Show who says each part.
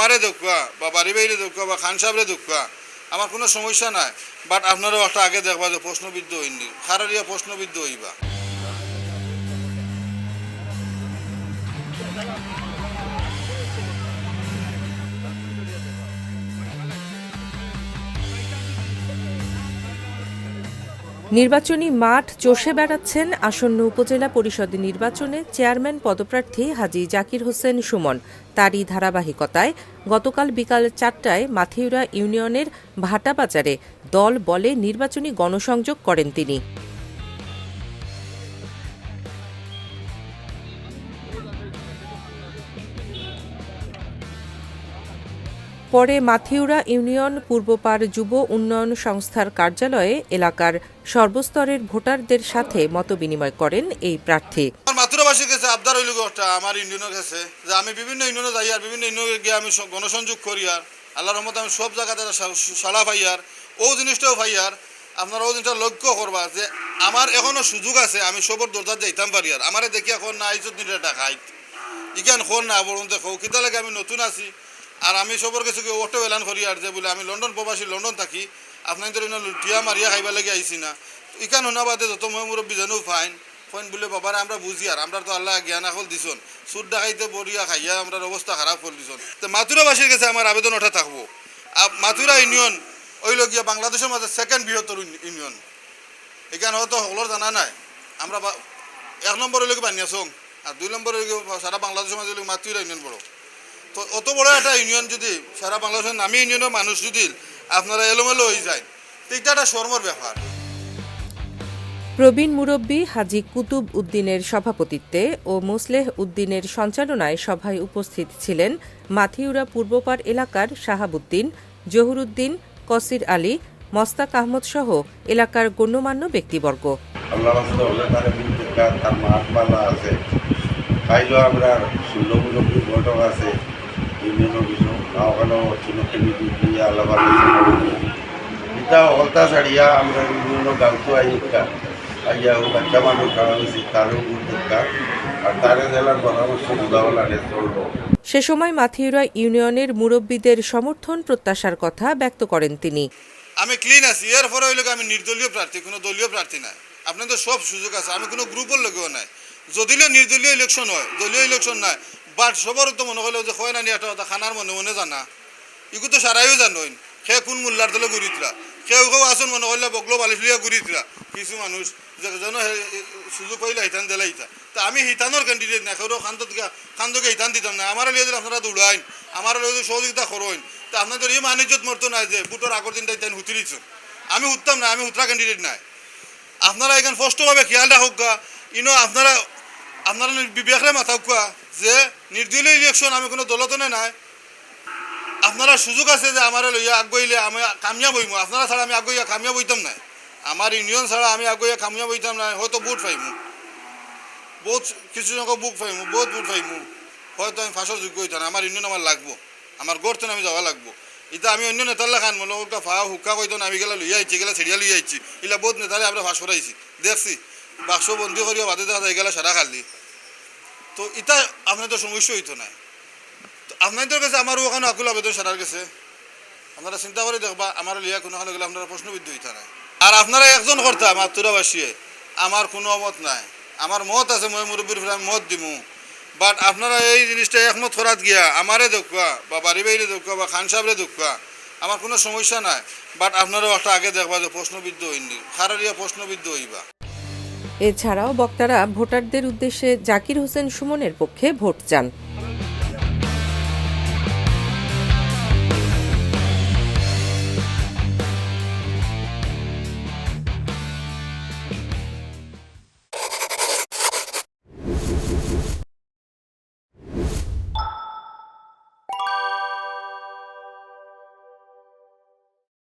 Speaker 1: আমারে দেখবা, বা বাড়ি বাইরে দেখবা, বা খান সাহেবরে দেখবা, আমার কোনো সমস্যা নাই। বাট আপনারাও একটা আগে দেখবা যে প্রশ্নবিদ্ধ হইনি। খারারিয়া প্রশ্নবিদ্ধ হইবা।
Speaker 2: নির্বাচনী মাঠ চষে বেড়াচ্ছেন আসন্ন উপজেলা পরিষদ নির্বাচনে চেয়ারম্যান পদপ্রার্থী হাজি জাকির হোসেন সুমন। তারই ধারাবাহিকতায় গতকাল বিকাল চারটায় মাথিউরা ইউনিয়নের ভাটাবাজারে দল বলে নির্বাচনী গণসংযোগ করেন তিনি। পরে মাথিউরা ইউনিয়ন পূর্বপাড় যুব উন্নয়ন সংস্থার কার্যালয়ে এলাকার সর্বস্তরের ভোটারদের সাথে মতবিনিময় করেন এই প্রার্থী।
Speaker 1: মাতৃভাষী কাছে আবদার হইল আমার ইউনিয়নের কাছে যে আমি বিভিন্ন ইউনিয়নে যাই আর বিভিন্ন ইউনিয়নে গিয়ে আমি গণসংযোগ করি আর, আল্লাহর রহমতে আমি সব জায়গাতে সা- সাড়া পাই আর, ও জিনিসটাও পাই আর, আপনারা ও জিনিসটা লক্ষ্য করবা যে আমার এখনও সুযোগ আছে, আমি সবর দরজা যাইতাম পারি আর। আমারে দেখি এখন না আইসত নিলে টাকাই ইখান খোর না বলুন দেখো, কিতা লাগে আমি নতুন আছি। আর আমি সবর কাছে অটো এলান করি আর যে বলে আমি লন্ডন প্রবাসী, লন্ডন থাকি। আপনার তো লুটিয়া মারিয়া খাইবা লাগে আইসি না। শোনা বাদে যত মই মুরব্বী জানো ফাইন ফাইন বলে বাবারে আমরা বুঝি আর আমরা তো আল্লাহ জ্ঞান আকল দিছন। সুদ ডাকাইতে বরিয়া খাইয়া আমরা অবস্থা খারাপ করে দিছন। তো মাতুরাবাসীর কাছে আমার আবেদন ওঠা থাকব। মাতুরা ইউনিয়ন ওইল গিয়া বাংলাদেশের মাঝে সেকেন্ড বৃহত্তর ইউনিয়ন। এখানে হয়তো সকলের জানা নাই। আমরা এক নম্বর হইলে বানিয়াছং আর দুই নম্বর হইলে সারা বাংলাদেশের মাঝে মাতুরা ইউনিয়ন বড়। তো অত বড় একটা ইউনিয়ন যদি সারা বাংলাদেশের নামি ইউনিয়নের মানুষ যদি আপনারা এলোমেলো হয়ে যায় তো এটা একটা শর্মর ব্যাপার।
Speaker 2: প্রবীণ মুরব্বী হাজি কুতুব উদ্দিনের সভাপতিত্বে ও মোসলেহ উদ্দিনের সঞ্চালনায় সভায় উপস্থিত ছিলেন মাথিউরা পূর্বপাড় এলাকার শাহাবুদ্দিন জহুরুদ্দিন কসির আলী মস্তাক আহমদ সহ এলাকার গণ্যমান্য ব্যক্তিবর্গ।
Speaker 3: আমরা আছে। বিভিন্ন চলবো
Speaker 2: সে সময় মাথিউরা ইউনিয়নের মুরব্বীদের সমর্থন প্রত্যাশার কথা ব্যক্ত করেন তিনি।
Speaker 1: আমি ক্লিন আছি এর পরে হইলে আমি নির্দলীয় প্রার্থী, কোনো দলীয় প্রার্থী নাই। আপনাদের সব সুযোগ আছে, আমি কোনো গ্রুপের লগেও নাই। যদিও নির্দলীয় ইলেকশন হয়, দলীয় ইলেকশন নাই বাট সবার তো মনে করলেও যে হয় না নি কথা খানার মনে মনে জানা। ইগু তো সারাইও জানোইন। সে কোন মূল্যার দলে ঘুরিতরা কেউ কেউ আসুন মনে করলে বগলো বালিফলিয়া ঘুরিতরা কিছু মানুষ যেন সুযোগ পাইলে হিতান দিলে হিতা তা আমি হিতানোর ক্যান্ডিডেট না কেউ খান্ত খান্তকে হিতান দিতাম না আমার লিয়ে আপনারা দৌড়াইন আমার লিয়ে সহযোগিতা করইন তা আপনাদের এই মানিজ্যত মরতো না যে বুটোর আগর দিনটা হিতান হুতি দিচ্ছেন আমি উঠতাম না আমি উত্তরা ক্যান্ডিডেট নাই। আপনারা এখানে স্পষ্টভাবে খেয়াল রাখুক গা। ইনো আপনারা আপনারা বিবেকরে মাথাক যে নির্দলীয় ইলেকশন আমি কোনো দলতনে নাই। আপনারা সুযোগ আছে যে আমার লইয়া আগুইলে আমি কামিয়াব হইমু। আপনারা ছাড়া আমি আগুইয়া কামিয়াব হইতাম না আমার ইউনিয়ন ছাড়া আমি আগুইয়া কামিয়াব হইতাম না হয়তো বুট পাইমু। বহুত কিছু সংখ্যক বুক পাইমু, বহুত বুট পাইমু। হয়তো আমি ফাঁসর যোগ্য হইতাম আমার ইউনিয়ন আমার লাগবো। আমার গড়তে আমি যাওয়া লাগবো। এটা আমি অন্য নেতার লেখান মনে ওটা ফা হুক্কা কইতো আমি গেলা লইয়া আইছি, গেলা ছেড়িয়া লইয়া আইছি। ইলা বহুত নেতারে আমরা ফাঁস করাইছি। দেখছি বাক্স বন্দি করিয়া বাদে দেখা যায়, গেলা সারা খালি। তো এটা আপনাদের সমস্যা হইতো না। তো আপনাদের কাছে আমারও ওখানে আকুল আবেদন সারার গেছে আপনারা চিন্তা করে দেখবা, আমার লিয়া কোনো গেলে আপনারা প্রশ্নবিদ্ধ হইতা নাই আর আপনারা একজন কর্তা আমার তুরাবাসীয়ে আমার কোনো মত নাই। আমার মত আছে, মই মুরব্বীর আমি মত দিমু। বাট আপনারা এই জিনিসটা একমত করাত গিয়া, আমারে দেখবা, বা বাড়ি বাইরে দেখবা, বা খান সাহেবরে দেখবা, আমার কোনো সমস্যা নাই। বাট আপনারাও একটা আগে দেখবা যে প্রশ্নবিদ্ধ হইনি খারারিয়া প্রশ্নবিদ্ধ হইবা।
Speaker 2: এছাড়াও বক্তারা ভোটারদের উদ্দেশ্যে জাকির হোসেন সুমনের পক্ষে ভোট চান।